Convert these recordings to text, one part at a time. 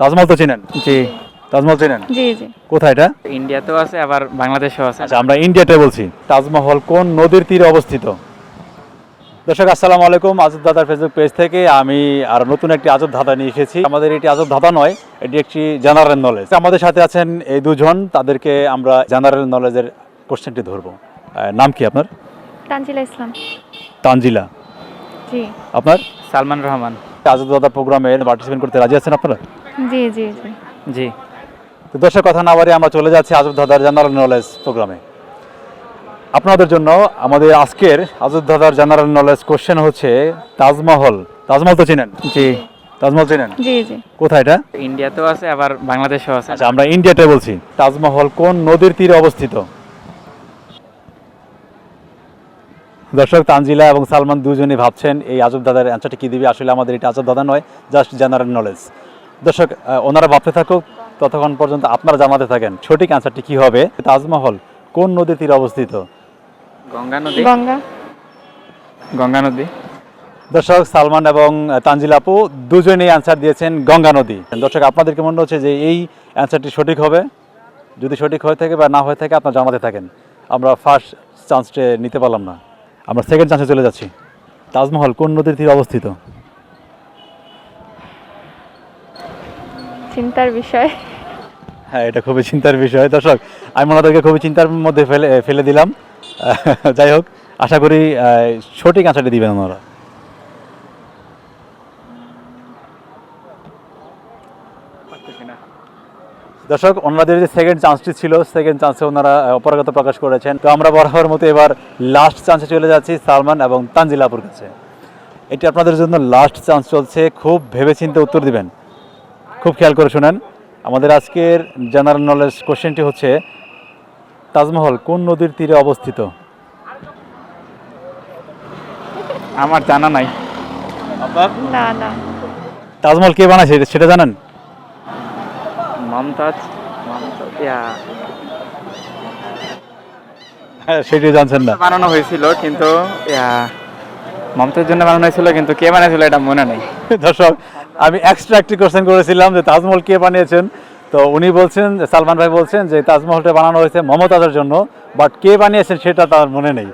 তাজমহল তো চিনেন? জি। তাজমহল চিনেন? জি জি। কোথায় এটা? ইন্ডিয়াতেও আছে আবার বাংলাদেশেও আছে। আচ্ছা আমরা ইন্ডিয়াতে বলছি তাজমহল কোন নদীর তীরে অবস্থিত? দর্শক আসসালামু আলাইকুম আজব দাদার ফেসবুক পেজ থেকে আমি আর নতুন একটি আজব ধাঁধা নিয়ে এসেছি। আমাদের এটি আজব ধাঁধা নয় এটি একটি জেনারেল নলেজ আমাদের সাথে আছেন এই দুজন তাদেরকে আমরা জেনারেল নলেজের কোশ্চেনটি ধরবো। নাম কি আপনার? তানজিলা ইসলাম। তানজিলা। জি। আপনার? সালমান রহমান। আজব দাদা প্রোগ্রামে পার্টিসিপেট করতে রাজি আছেন আপনারা? জি জি জি। জি। তো দর্শক কথা না বাড়িয়ে আমরা চলে যাচ্ছি আজব দাদার জেনারেল নলেজ প্রোগ্রামে আপনাদের জন্য আমাদের আজকের আজব দাদার জেনারেল নলেজ কোশ্চেন হচ্ছে তাজমহল। তাজমহল তো চিনেন? জি। তাজমহল চিনেন? জি জি। কোথায় এটা? ইন্ডিয়াতেও আছে আবার বাংলাদেশেও আছে। আচ্ছা আমরা ইন্ডিয়াতে বলছি তাজমহল কোন নদীর তীরে অবস্থিত? দর্শক তানজিলা এবং সালমান দুজনই ভাবছেন এই আজব দাদার অ্যান্সারটি কি দিবে? আসলে আমাদের এটা আজব দাদা নয় জাস্ট জেনারেল নলেজ দর্শক ওনারা ভাবতে থাকুক ততক্ষণ পর্যন্ত আপনারা জানাতে থাকেন সঠিক অ্যান্সারটি কি হবে? তাজমহল কোন নদীর তীরে অবস্থিত? গঙ্গা নদী। গঙ্গা। গঙ্গা নদী। দর্শক সালমান এবং তানজিল আপু দুজনেই অ্যান্সার দিয়েছেন গঙ্গা নদী। দর্শক আপনাদেরকে মনে হচ্ছে যে এই অ্যান্সারটি সঠিক হবে? যদি সঠিক হয়ে থাকে বা না হয়ে থাকে আপনারা জানাতে থাকেন। আমরা ফার্স্ট চান্সটে নিতে পারলাম না। আমরা সেকেন্ড চান্সে চলে যাচ্ছি। তাজমহল কোন নদীর তীরে অবস্থিত? চিন্তার বিষয়। হ্যাঁ এটা খুবই চিন্তার বিষয়। দর্শক আমি ওনাদেরকে খুবই চিন্তার মধ্যে ফেলে ফেলে দিলাম। যাই হোক আশা করি সঠিক অ্যান্সারটি দিবেন ওনারা। দর্শক ওনাদের যে সেকেন্ড চান্সটি ছিল সেকেন্ড চান্সে ওনারা অপারগতা প্রকাশ করেছেন। তো আমরা বরাবর মতো এবার লাস্ট চান্সে চলে যাচ্ছি সালমান এবং তানজিলাপুর কাছে। এটি আপনাদের জন্য লাস্ট চান্স চলছে। খুব ভেবেচিন্তে উত্তর দিবেন। খুব খেয়াল করে শুনেন। আমাদের আজকের জেনারেল নলেজ কোশ্চেনটি হচ্ছে তাজমহল কোন নদীর তীরে অবস্থিত? আমার জানা নাই। না না। তাজমহল কে বানাইছে সেটা জানেন? মমতাজ মমতাজ। ইয়া হ্যাঁ জানছেন না। বানানো হয়েছিল কিন্তু ইয়া মমতাজের জন্য বানানো হয়েছিল কিন্তু কে বানাইছিল এটা মনে নেই। দর্শক আমি এক্সট্রা একটি কোশ্চেন করেছিলাম যে তাজমহল কে বানিয়েছেন? তো উনি বলছেন যে সালমান ভাই বলছেন যে তাজমহলটা বানানো হয়েছে মমতাজের জন্য বাট কে বানিয়েছেন সেটা তার মনে নেই।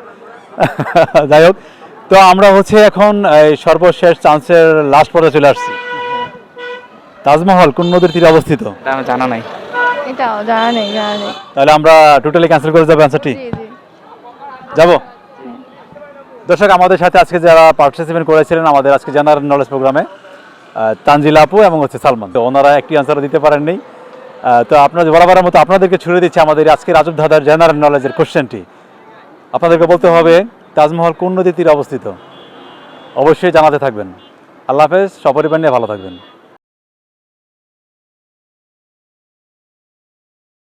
যাই হোক তো আমরা হচ্ছে এখন এই সর্বশেষ চান্সের লাস্ট পরে চলে আসছি। তাজমহল কোন নদীর তীরে অবস্থিত? জানা নাই। এটাও জানা নেই জানা নেই। তাহলে আমরা টোটালি ক্যান্সেল করে যাব অ্যান্সারটি জি জি। যাব? দর্শক আমাদের সাথে আজকে যারা পার্টিসিপেট করেছিলেন আমাদের আজকে জেনারেল নলেজ প্রোগ্রামে তানজিল আপু এবং হচ্ছে সালমান। তো ওনারা একটি আনসারও দিতে পারেননি। তো আপনাদের বরাবরের মতো আপনাদেরকে ছুড়ে দিচ্ছে আমাদের আজকে রাজব ধাঁধার জেনারেল নলেজের কোশ্চেনটি আপনাদেরকে বলতে হবে, তাজমহল কোন নদীর তীরে অবস্থিত? অবশ্যই জানাতে থাকবেন। আল্লাহ হাফেজ, সপরিবার নিয়ে ভালো থাকবেন।